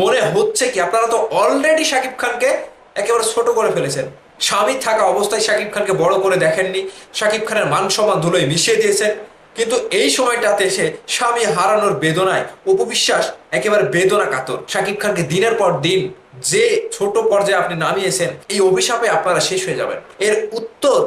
মনে হচ্ছে কি আপনারা তো অলরেডি শাকিব খানকে একেবারে ছোট করে ফেলেছেন। স্বামী থাকা অবস্থায় শাকিব খানকে বড় করে দেখেননি। শাকিব খানের মান সম্মান ধুলোয় মিশিয়ে দিয়েছেন। কিন্তু এই সময়টাতে এসে স্বামী হারানোর বেদনায় উপবিশ্বাস একেবারে বেদনা কাতর। শাকিব খানকে দিনের পর দিন যে ছোট পর্যায়ে আপনি নামিয়েছেন, এই অভিশাপে আপনারা শেষ হয়ে যাবেন। এর উত্তর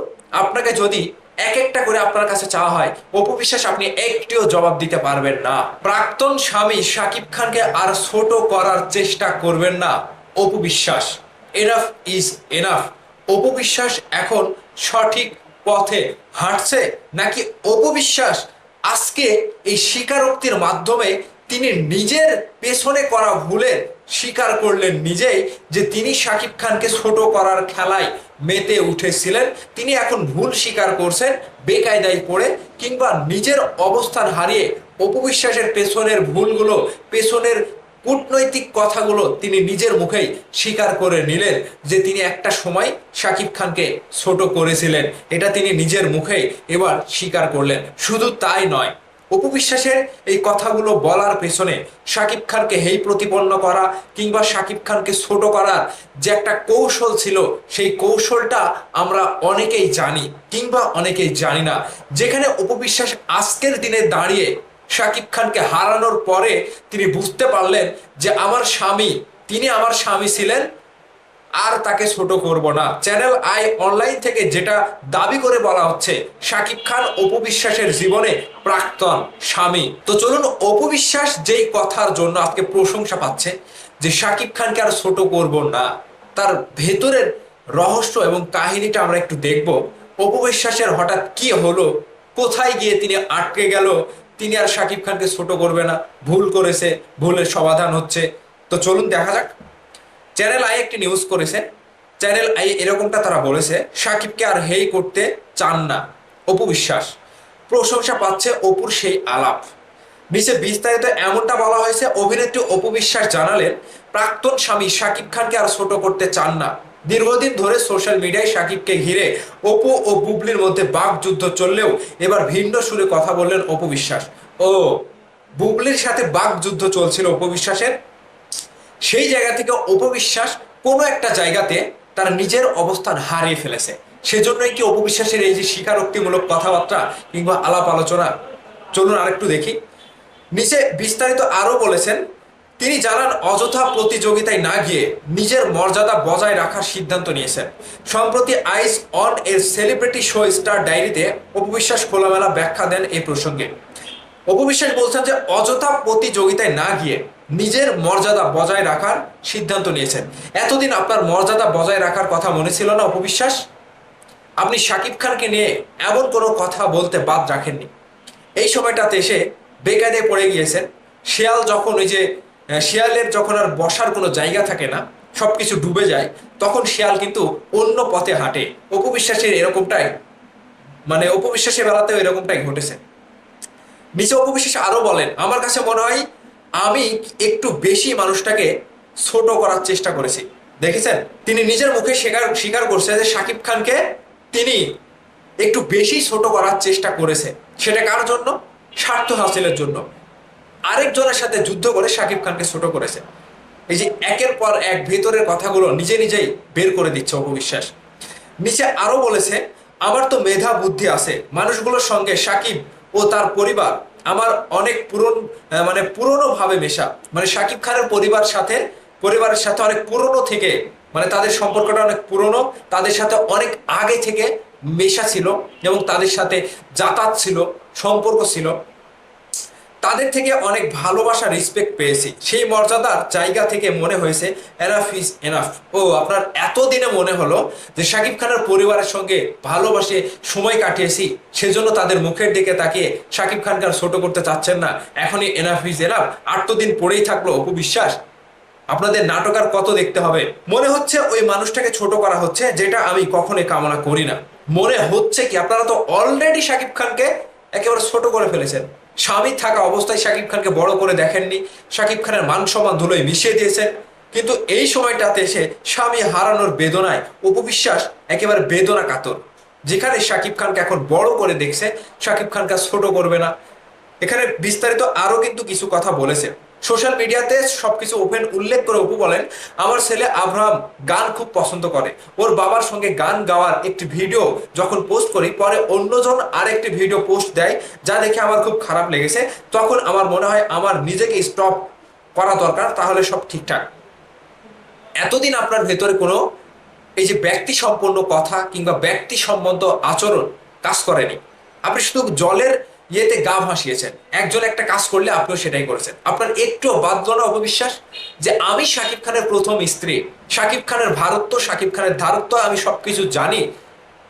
আপনাকে যদি এক একটা করে আপনার কাছে চাওয়া হয় অপবিশ্বাস আপনি একটিও জবাব দিতে পারবেন না। প্রাক্তন স্বামী শাকিব খানকে আর ছোট করার চেষ্টা করবেন না অপবিশ্বাস এনাফ ইজ এনাফ অপবিশ্বাস এখন সঠিক পথে হাঁটছে, নাকি অপবিশ্বাস আজকে এই স্বীকারোক্তির মাধ্যমে তিনি নিজের পেছনে করা ভুলের স্বীকার করলেন নিজেই যে তিনি শাকিব খানকে ছোট করার খেলায় মেতে উঠেছিলেন। তিনি এখন ভুল স্বীকার করছেন, বেকায়দায় পড়ে কিংবা নিজের অবস্থান হারিয়ে অপবিশ্বাসের পেছনের ভুলগুলো, পেছনের কূটনৈতিক কথাগুলো তিনি নিজের মুখেই স্বীকার করে নিলেন যে তিনি একটা সময় শাকিব খানকে ছোট করেছিলেন। এটা তিনি নিজের মুখেই এবার স্বীকার করলেন। শুধু তাই নয় উপবিশ্বাসের এই কথাগুলো বলার পেছনে শাকিব খানকে হেই প্রতিপন্ন করা কিংবা শাকিব খানকে ছোট করার যে একটা কৌশল ছিল, সেই কৌশলটা আমরা অনেকেই জানি কিংবা অনেকেই জানি না। যেখানে উপবিশ্বাস আজকের দিনে দাঁড়িয়ে শাকিব খানকে হারানোর পরে তিনি বুঝতে পারলেন যে আমার স্বামী, তিনি আমার স্বামী ছিলেন আর তাকে ছোট করব না। চ্যানেল আই অনলাইন থেকে যেটা দাবি করে বলা হচ্ছে, শাকিব খান অপবিশ্বাসের জীবনে প্রাক্তন স্বামী। তো চলুন অপবিশ্বাস যেই কথার জন্য আজকে প্রশংসা পাচ্ছে, যে শাকিব খানকে আর ছোট করব না। তার ভেতরের রহস্য এবং কাহিনীটা আমরা একটু দেখব। অপবিশ্বাসের হঠাৎ কি হলো? কোথায় গিয়ে তিনি আটকে গেল? তিনি আর শাকিব খানকে ছোট করবে না। ভুল করেছে, ভুলের সমাধান হচ্ছে। তো চলুন, দেখা যাক। চ্যানেল আই একটি নিউজ করেছে। চ্যানেল আই এরকমটা তারা বলেছে, সাকিবকে আর হেই করতে চান না। অপু বিশ্বাস, প্রশংসা পাচ্ছে অপুর সেই আলাপ। নিচে বিস্তারিত এমনটা বলা হয়েছে, অভিনেত্রী অপু বিশ্বাস জানালেন, প্রাক্তন স্বামী শাকিব খানকে আর ছোট করতে চান না। দীর্ঘদিন ধরে সোশ্যাল মিডিয়ায় সাকিবকে ঘিরে অপু ও বুবলির মধ্যে বাক যুদ্ধ চললেও এবার ভিন্ন সুরে কথা বললেন অপু বিশ্বাস। ও, বুবলির সাথে বাক যুদ্ধ চলছিল অপু বিশ্বাসের? সেই জায়গা থেকে অপবিশ্বাস কোনো একটা জায়গাতে তার নিজের অবস্থান হারিয়ে ফেলেছে। সেজন্যই কি অপবিশ্বাসের এই যে স্বীকারোক্তিমূলক কথাবার্তা কিংবা আলাপ আলোচনা? চলুন আরেকটু দেখি। নিচে বিস্তারিত আরও বলেছেন, তিনি জানান, অযথা প্রতিযোগিতায় না গিয়ে নিজের মর্যাদা বজায় রাখার সিদ্ধান্ত নিয়েছেন। সম্প্রতি আইস অন এর সেলিব্রিটি শো স্টার ডায়েরিতে অপবিশ্বাস খোলামেলা ব্যাখ্যা দেন এই প্রসঙ্গে। অপবিশ্বাস বলছেন যে, অযথা প্রতিযোগিতায় না গিয়ে নিজের মর্যাদা বজায় রাখার সিদ্ধান্ত নিয়েছেন। এতদিন আপনার মর্যাদা বজায় রাখার কথা মনে ছিল না, অপবিশ্বাস? আপনি শাকিব খানকে নিয়ে এমন কোনো কথা বলতে বাদ রাখেননি। এই সময়টাতে এসে বেকায়দে পড়ে গিয়েছেন। শিয়াল যখন ওই যে শিয়ালের যখন আর বসার কোনো জায়গা থাকে না সব কিছু ডুবে যায়, তখন শিয়াল কিন্তু অন্য পথে হাঁটে। অপবিশ্বাসের এরকমটাই মানে অপবিশ্বাসের বেলাতেও এরকমটাই ঘটেছে। নিচে অপবিশ্বাস আরও বলেন, আমার কাছে মনে হয় আমি একটু বেশি মানুষটাকে ছোট করার চেষ্টা করেছি। দেখেছেন? তিনি নিজের মুখে স্বীকার স্বীকার করছে যে শাকিব খানকে তিনি একটু বেশি ছোট করার চেষ্টা করেছে। সেটা কার জন্য? স্বার্থ হাসিলের জন্য। আরেকজনের সাথে যুদ্ধ করে শাকিব খানকে ছোট করেছে। এই যে একের পর এক ভেতরের কথাগুলো নিজে নিজেই বের করে দিচ্ছে অপবিশ্বাস। নিচে আরও বলেছে, আমার তো মেধা বুদ্ধি আছে। মানুষগুলোর সঙ্গে সাকিব ও তার পরিবার আমার অনেক পুরন মানে পুরনো ভাবে মেশা। মানে শাকিব খানের পরিবার সাথে, পরিবারের সাথে অনেক পুরনো থেকে মানে তাদের সম্পর্কটা অনেক পুরনো, তাদের সাথে অনেক আগে থেকে মেশা ছিল এবং তাদের সাথে যাতায়াত ছিল, সম্পর্ক ছিল। তাদের থেকে অনেক ভালোবাসা রেসপেক্ট পেয়েছি। সেই মর্যাদার জায়গা থেকে মনে হয়েছে এনাফ ইজ এনাফ ও, আপনার এতদিনে মনে হলো যে শাকিব খানের পরিবারের সঙ্গে ভালোবাসে সময় কাটিয়েছি, সেজন্য তাদের মুখের দিকে তাকিয়ে শাকিব খানকে ছোট করতে চাচ্ছেন না। এখনই এনাফ ইজ এনাফ আট তো দিন পরেই থাকল, অপু বিশ্বাস। আপনাদের নাটক আর কত দেখতে হবে? মনে হচ্ছে ওই মানুষটাকে ছোট করা হচ্ছে, যেটা আমি কখনোই কামনা করি না। মনে হচ্ছে কি, আপনারা তো অলরেডি শাকিব খানকে একেবারে ছোট করে ফেলেছেন। স্বামী থাকা অবস্থায় শাকিব খানকে বড় করে দেখেননি। শাকিব খানের মান সম্মান ধুলোয় মিশিয়ে দিয়েছেন। কিন্তু এই সময়টাতে এসে স্বামী হারানোর বেদনায় উপবিশ্বাস একেবারে বেদনা কাতর। যেখানে শাকিব খানকে এখন বড় করে দেখছে, শাকিব খানকে ছোট করবে না। এখানে বিস্তারিত আরও কিন্তু কিছু কথা বলেছে। সোশ্যাল মিডিয়াতে সবকিছু ওপেন উল্লেখ করে অপু বলেন, আমার ছেলে আব্রাহাম গান খুব পছন্দ করে। ওর বাবার সঙ্গে গান গাওয়ার একটি ভিডিও যখন পোস্ট করি, পরে অন্যজন আরেকটি ভিডিও পোস্ট দেয়, যা দেখে আমার খুব খারাপ লেগেছে। তখন আমার মনে হয় আমার নিজেকে স্টপ করা দরকার, তাহলে সব ঠিকঠাক। এতদিন আপনার ভেতরে কোনো এই যে ব্যক্তি সম্পন্ন কথা কিংবা ব্যক্তি সম্বন্ধ আচরণ কাজ করেনি। আপনি শুধু জলের ইয়েতে গা ভাসিয়েছেন। একজন একটা কাজ করলে আপনিও সেটাই করেছেন। আপনার একটু বাধ্য না অপবিশ্বাস যে আমি শাকিব খানের প্রথম স্ত্রী, শাকিব খানের ভারত্ব, শাকিব খানের ধারত্ব আমি সবকিছু জানি।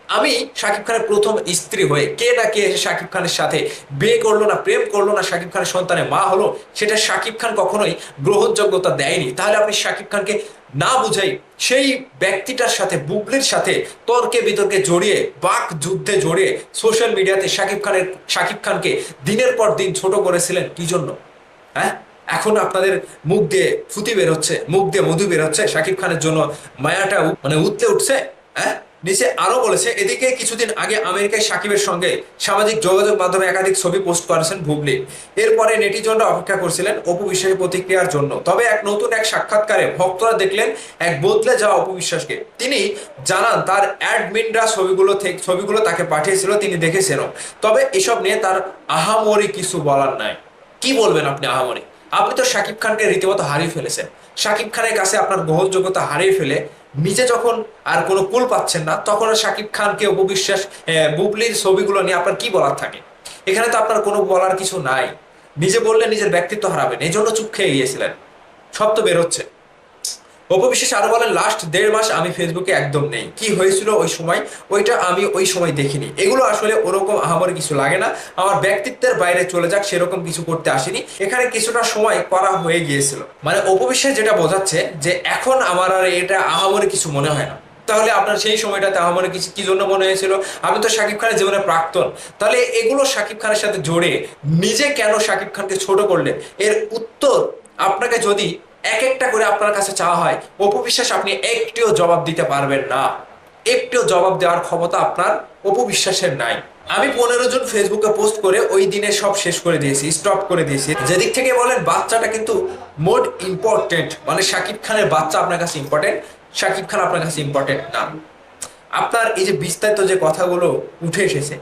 আমি শাকিব খানের প্রথম স্ত্রী হয়ে কে না কে এসে শাকিব খানের সাথে বিয়ে করল না, প্রেম করল না, শাকিব খানের সন্তানের মা হলো, সেটা শাকিব খান কখনোই গ্রহণযোগ্যতা দেয়নি। তাহলে আপনি শাকিব খানকে না বুঝাই সেই ব্যক্তিটার সাথে, বুবলির সাথে তর্কে বিতর্কে জড়িয়ে, বাক যুদ্ধে জড়িয়ে সোশ্যাল মিডিয়াতে শাকিব খানের, শাকিব খানকে দিনের পর দিন ছোট করেছিলেন কি জন্য? হ্যাঁ? এখন আপনাদের মুখ দিয়ে ফুতি বেরোচ্ছে, মুখ দিয়ে মধু বেরোচ্ছে শাকিব খানের জন্য মায়াটা মানে উঠতে উঠছে হ্যাঁ? নিচে আরও বলেছে, এদিকে কিছুদিন আগে আমেরিকায় সাকিবের সঙ্গে সামাজিক যোগাযোগ মাধ্যমে একাধিক ছবি পোস্ট করেছেন বুবলি এরপরে নেটিজনরা অপেক্ষা করছিলেন অপু বিশ্বাসের প্রতিক্রিয়ার জন্য। তবে এক নতুন এক সাক্ষাৎকারে ভক্তরা দেখলেন এক বদলে যাওয়া অপু বিশ্বাসকে। তিনি জানান, তার অ্যাডমিনরা ছবিগুলো থেকে ছবিগুলো তাকে পাঠিয়েছিল, তিনি দেখেছেনও। তবে এসব নিয়ে তার আহামরি কিছু বলার নাই। কি বলবেন আপনি আহামরি? আপনি তো শাকিব খানকে রীতিমতো হারিয়ে ফেলেছেন। শাকিব খানের কাছে আপনার গ্রহণযোগ্যতা হারিয়ে ফেলে নিজে যখন আর কোনো কুল পাচ্ছেন না, তখন শাকিব খানকে উপবিশ্বাস বুবলির ছবিগুলো নিয়ে আপনার কি বলার থাকে? এখানে তো আপনার কোনো বলার কিছু নাই। নিজে বললে নিজের ব্যক্তিত্ব হারাবেন এই জন্য চুপ খেয়ে গিয়েছিলেন। সব তো বেরোচ্ছে। অপবিশ্বাস আরও বলেন, লাস্ট দেড় মাস আমি ফেসবুকে একদম নেই। কি হয়েছিল ওই সময়? ওইটা আমি ওই সময় দেখিনি। এগুলো আসলে ওরকম আহামরি কিছু লাগে না। আমার ব্যক্তিত্বের বাইরে চলে যাক, সেরকম কিছু করতে আসিনি। এখানে কিছুটা সময় করা হয়ে গিয়েছিল। মানে অপবিশ্বাস যেটা বোঝাচ্ছে যে এখন আমার আর এটা আহামরি কিছু মনে হয় না। তাহলে আপনার সেই সময়টাতে আহামরি কিছু কি জন্য মনে হয়েছিল? আমি তো শাকিব খানের জীবনে প্রাক্তন। তাহলে এগুলো শাকিব খানের সাথে জোড়ে নিজে কেন শাকিব খানকে ছোট করলেন? এর উত্তর আপনাকে যদি এক একটা করে আপনার কাছে চাওয়া হয় অপবিশ্বাস আপনি একটিও জবাব দিতে পারবেন না। একটিও জবাব দেওয়ার ক্ষমতা আপনার অপবিশ্বাসের নাই। আমি পনেরো জন ফেসবুকে পোস্ট করে ওই দিনে সব শেষ করে দিয়েছি স্টপ করে দিয়েছি। যেদিক থেকে বলেন, বাচ্চাটা কিন্তু মোট ইম্পর্টেন্ট মানে শাকিব খানের বাচ্চা আপনার কাছে ইম্পর্টেন্ট শাকিব খান আপনার কাছে ইম্পর্টেন্ট না। আপনার এই যে বিস্তারিত যে কথাগুলো উঠে এসেছে,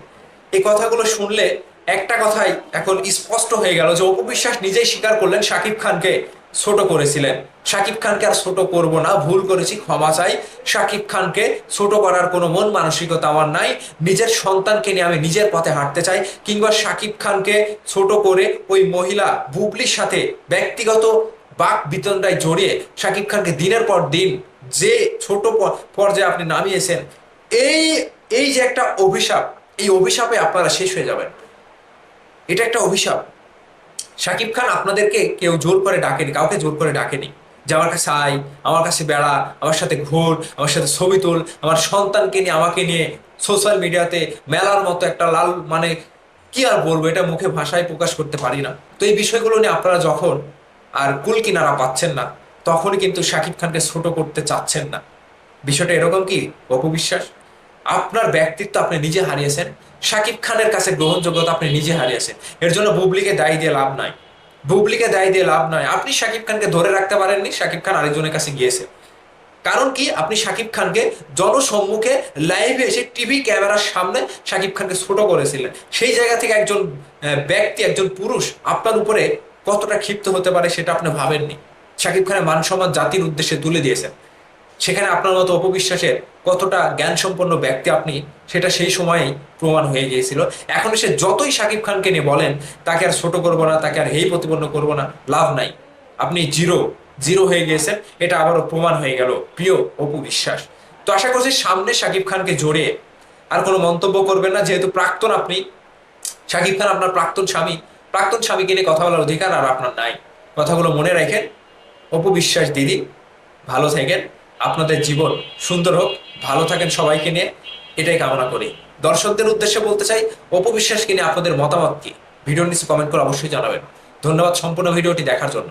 এই কথাগুলো শুনলে একটা কথাই এখন স্পষ্ট হয়ে গেল যে অপবিশ্বাস নিজেই স্বীকার করলেন শাকিব খানকে। ছোট করেছিলেন। শাকিব খানকে আর ছোট করব না, ভুল করেছি, ক্ষমা চাই। শাকিব খানকে ছোট করার কোনো মন মানসিকতা আমার নাই। নিজের সন্তানকে নিয়ে আমি নিজের পথে হাঁটতে চাই, কিংবা শাকিব খানকে ছোট করে ওই মহিলা বুবলির সাথে ব্যক্তিগত বাক বিতন্ডায় জড়িয়ে শাকিব খানকে দিনের পর দিন যে ছোট পর্যায়ে আপনি নামিয়েছেন, এই এই যে একটা অভিশাপ, এই অভিশাপে আপনারা শেষ হয়ে যাবেন। এটা একটা অভিশাপ। শাকিব খান আপনাদেরকে কেউ জোর করে ডাকেনি, কাউকে জোর করে ডাকেনি। যে আমার কাছে আয়, আমার কাছে বেড়া, আমার সাথে ঘোর, আমার সাথে ছবি তোল, আমার সন্তানকে নিয়ে, আমাকে নিয়ে সোশ্যাল মিডিয়াতে মেলার মতো একটা লাল মানে কি আর বলব, এটা মুখে ভাষায় প্রকাশ করতে পারি না। তো এই বিষয়গুলো নিয়ে আপনারা যখন আর কুল কিনারা পাচ্ছেন না তখনই কিন্তু শাকিব খানকে ছোট করতে চাচ্ছেন না। বিষয়টা এরকম কি? অপবিশ্বাস আপনার ব্যক্তিত্ব আপনি নিজে হারিয়েছেন। শাকিব খানের কাছে গ্রহণযোগ্যতা আপনি নিজে হারিয়েছেন। এর জন্য বুবলিকে দায়ী দিয়ে লাভ নাই। বুবলিকে দায়ী দিয়ে লাভ নাই। আপনি শাকিব খানকে ধরে রাখতে পারেননি, শাকিব খান আরেকজনের কাছে গিয়েছে। কারণ কি? আপনি শাকিব খানকে জনসম্মুখে লাইভে এসে টিভি ক্যামেরার সামনে শাকিব খানকে ছোট করেছিলেন। সেই জায়গা থেকে একজন ব্যক্তি, একজন পুরুষ আপনার উপরে কতটা ক্ষিপ্ত হতে পারে সেটা আপনি ভাবেননি। শাকিব খানের মান সম্মান জাতির উদ্দেশ্যে তুলে দিয়েছেন। সেখানে আপনার মতো অপবিশ্বাসের কতটা জ্ঞান সম্পন্ন ব্যক্তি আপনি, সেটা সেই সময়েই প্রমাণ হয়ে গিয়েছিল। এখন সে যতই শাকিব খানকে নিয়ে বলেন, তাকে আর ছোট করব না, তাকে আর হেই প্রতিপন্ন করব না, লাভ নাই। আপনি জিরো জিরো হয়ে গিয়েছেন, এটা আবারও প্রমাণ হয়ে গেল, প্রিয় অপু বিশ্বাস তো আশা করছি সামনে শাকিব খানকে জড়িয়ে আর কোনো মন্তব্য করবেন না, যেহেতু প্রাক্তন আপনি শাকিব খান আপনার প্রাক্তন স্বামী, প্রাক্তন স্বামীকে নিয়ে কথা বলার অধিকার আর আপনার নাই। কথাগুলো মনে রাখেন। অপু বিশ্বাস দিদি, ভালো থাকেন। আপনাদের জীবন সুন্দর হোক, ভালো থাকেন সবাইকে নিয়ে, এটাই কামনা করি। দর্শকদের উদ্দেশ্যে বলতে চাই অপবিশ্বাসকে নিয়ে আপনাদের মতামত কি? ভিডিও নিচে কমেন্ট করে অবশ্যই জানাবেন। ধন্যবাদ সম্পূর্ণ ভিডিওটি দেখার জন্য।